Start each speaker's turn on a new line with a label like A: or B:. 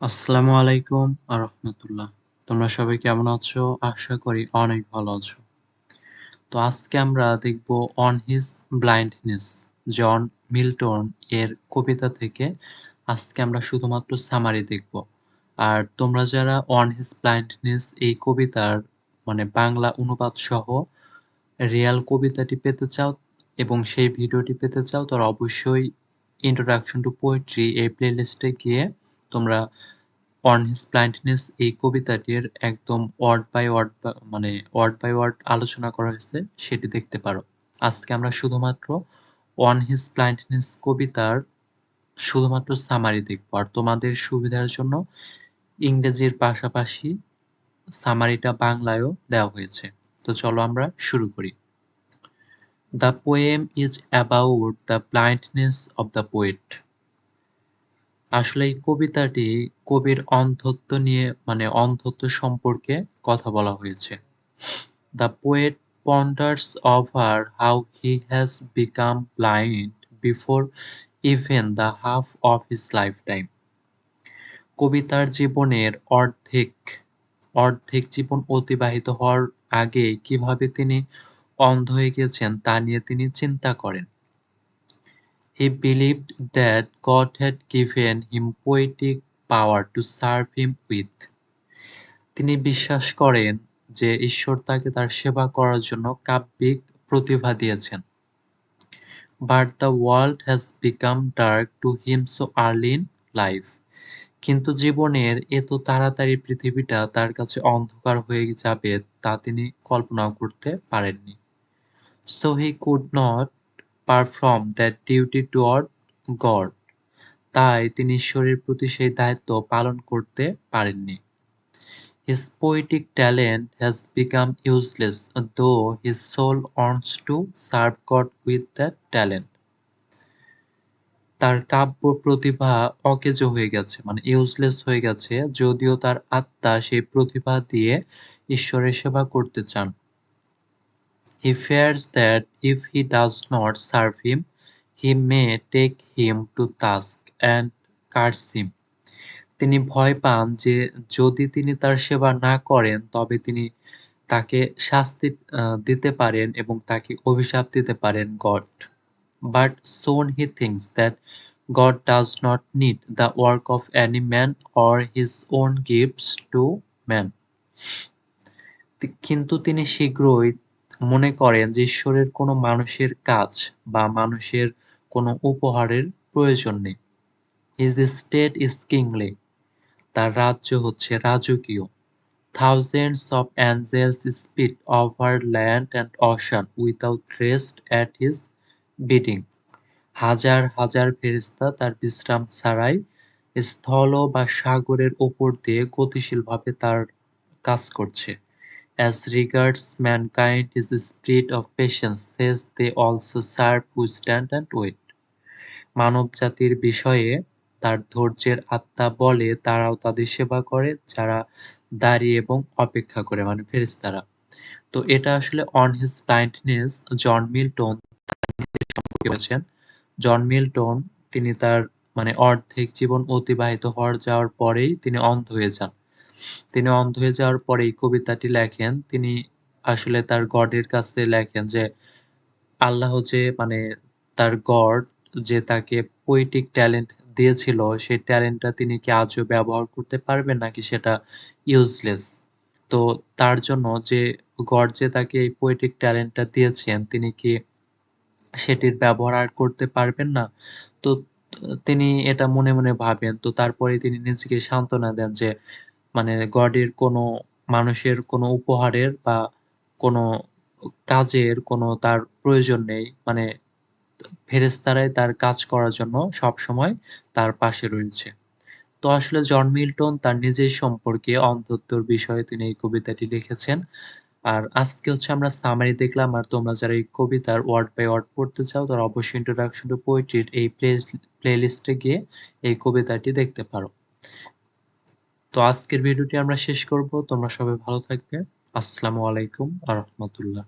A: আসসালামু আলাইকুম আ রহমতুল্লাহ। তোমরা সবাই কেমন আছো? আশা করি অনেক ভালো আছো। তো আজকে আমরা দেখব 'on his blindness' John Milton এর কবিতা থেকে আজকে আমরা শুধুমাত্র সামারি দেখব। আর তোমরা যারা 'অন হিজ ব্লাইন্ডনেস' এই কবিতার মানে বাংলা অনুবাদ সহ রিয়াল কবিতাটি পেতে চাও এবং সেই ভিডিওটি পেতে চাও তাহলে অবশ্যই 'ইন্ট্রোডাকশন টু পোয়েট্রি' এই প্লেলিস্টে গিয়ে তোমরা 'অন হিজ এই কবিতাটির একদম ওয়ার্ড বাই ওয়ার্ড মানে ওয়ার্ড বাই ওয়ার্ড আলোচনা করা হয়েছে, সেটি দেখতে পারো। আজকে আমরা শুধুমাত্র 'অন হিজ ব্লাইন্ডনেস' কবিতার শুধুমাত্র সামারি দেখব। আর তোমাদের সুবিধার জন্য ইংরেজির পাশাপাশি সামারিটা বাংলায়ও দেওয়া হয়েছে। তো চলো আমরা শুরু করি। The poem is about the blindness of the poet. আসলে এই কবিতাটি কবির অন্ধত্ব নিয়ে মানে অন্ধত্ব সম্পর্কে কথা বলা হয়েছে। The poet ponders over how he has become blind before even the half of his life time কবিতার জীবনের অর্ধেক অর্ধেক জীবন অতিবাহিত হওয়ার আগেই কীভাবে তিনি অন্ধ হয়ে গেছেন তা নিয়ে তিনি চিন্তা করেন। He believed that God had given him poetic power to serve him with. তিনি বিশ্বাস করেন যে ঈশ্বর তাকে তার সেবা করার জন্য কাব্যিক প্রতিভা দিয়েছেন। But the world has become dark to him so early in life. কিন্তু জীবনের এত তাড়াতাড়ি পৃথিবীটা তার কাছে অন্ধকার হয়ে যাবে তা তিনি কল্পনাও করতে পারেননি। So he could not perform that duty toward God তাই তিনি ঈশ্বরের প্রতি সেই দায়িত্ব পালন করতে পারেননি। His poetic talent has become useless though his soul wants to serve God with that talent তার কাব্য প্রতিভা অকেজ হয়ে গেছে মানে ইউজলেস হয়ে গেছে, যদিও তার আত্মা সেই প্রতিভা দিয়ে ঈশ্বরের সেবা করতে চান। He fears that if he does not serve him, he may take him to task and curse him. তিনি ভয় পান যে যদি তিনি তার সেবা না করেন তবে তিনি তাকে শাস্তি দিতে পারেন এবং তাকে অভিশাপ দিতে পারেন God but soon he thinks that God does not need the work of any man or his own gifts to man কিন্তু তিনি শীঘ্রই মনে করেন যে ঈশ্বরের কোনো মানুষের কাজ বা মানুষের কোনো উপহারের প্রয়োজন নেই। হিজ স্টেট ইজ কিংলি তার রাজ্য হচ্ছে রাজকীয়। Thousands of angels speed over land and ocean without rest at his bidding হাজার হাজার ফেরিস্তা তার বিশ্রাম ছাড়াই স্থল বা সাগরের ওপর দিয়ে গতিশীলভাবে তার কাজ করছে। As regards mankind, his spirit of patience says they also serve who stand and wait. মানব জাতির বিষয়ে তার ধৈর্যের আত্মা বলে তারাও তাদের সেবা করে যারা দাঁড়িয়ে এবং অপেক্ষা করে মানে ফেরেশতারা। তো এটা আসলে on his blindness John Milton সম্পর্কে বলছেন। জন মিল্টন তিনি তার মানে অর্ধেক জীবন অতিবাহিত হওয়ার যাওয়ার পরেই তিনি অন্ধ হয়ে যান। তিনি অন্ধ হয়ে যাওয়ার পরে এই কবিতাটি লেখেন। তিনি আসলে তার গডের কাছে লেখেন যে, আল্লাহ যে মানে তার গড যে তাকে পোয়েটিক ট্যালেন্ট দিয়েছিল, সেই ট্যালেন্টটা তিনি কি আজও ব্যবহার করতে পারবেন নাকি সেটা ইউজলেস তো তার জন্য যে গড যে তাকে এই পোয়েটিক ট্যালেন্টটা দিয়েছেন, তিনি কি সেটির ব্যবহার আর করতে পারবেন না? তো তিনি এটা মনে মনে ভাবেন। তো তারপরে তিনি নিজেকে সান্ত্বনা দেন যে মানে গডের কোনো মানুষের কোনো উপহারের বা কোনো কাজের কোনো তার প্রয়োজন নেই। মানে ফেরেস্তারাই তার কাজ করার জন্য সবসময় তার পাশে রয়েছে। তো আসলে জন মিল্টন তার নিজের সম্পর্কে অন্ধত্বর বিষয়ে তিনি এই কবিতাটি লিখেছেন। আর আজকে হচ্ছে আমরা সামারি দেখলাম, আর তোমরা যারা এই কবিতার ওয়ার্ড বাই ওয়ার্ড পড়তে চাও, তারা অবশ্যই ইন্ট্রোডাকশন টু পোয়েট্রির এই প্লে প্লে লিস্টে গিয়ে এই কবিতাটি দেখতে পারো। তো আজকের ভিডিওটি আমরা শেষ করব। তোমরা সবাই ভালো থাকবে। আসসালামু আলাইকুম আ রহমতুল্লাহ।